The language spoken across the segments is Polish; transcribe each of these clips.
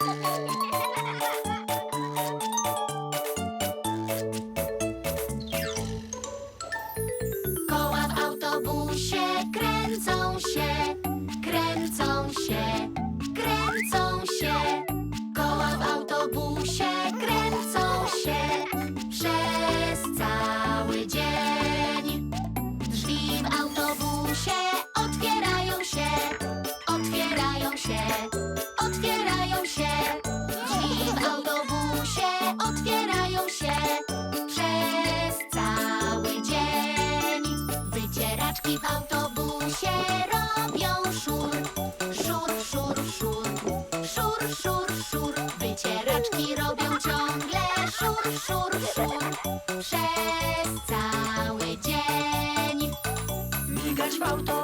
Koła w autobusie kręcą się, kręcą się. Dzieciaczki w autobusie robią szur. Szur, szur, szur. Szur, szur, szur. Wycieraczki robią ciągle szur, szur, szur. Przez cały dzień. Migać w autobusie.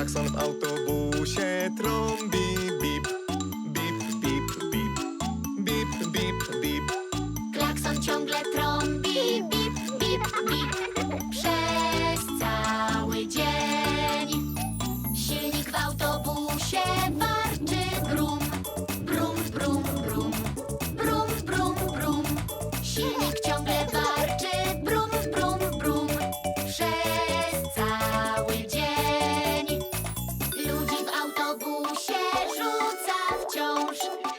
klakson w autobusie trąbi bip, bip, bip, bip, bip, bip, bip. Klakson ciągle trąbi bip, bip, bip. Przez cały dzień silnik w autobusie warczy brum, brum, brum, brum, brum, brum, brum. Silnik ciągle warczy. mãos.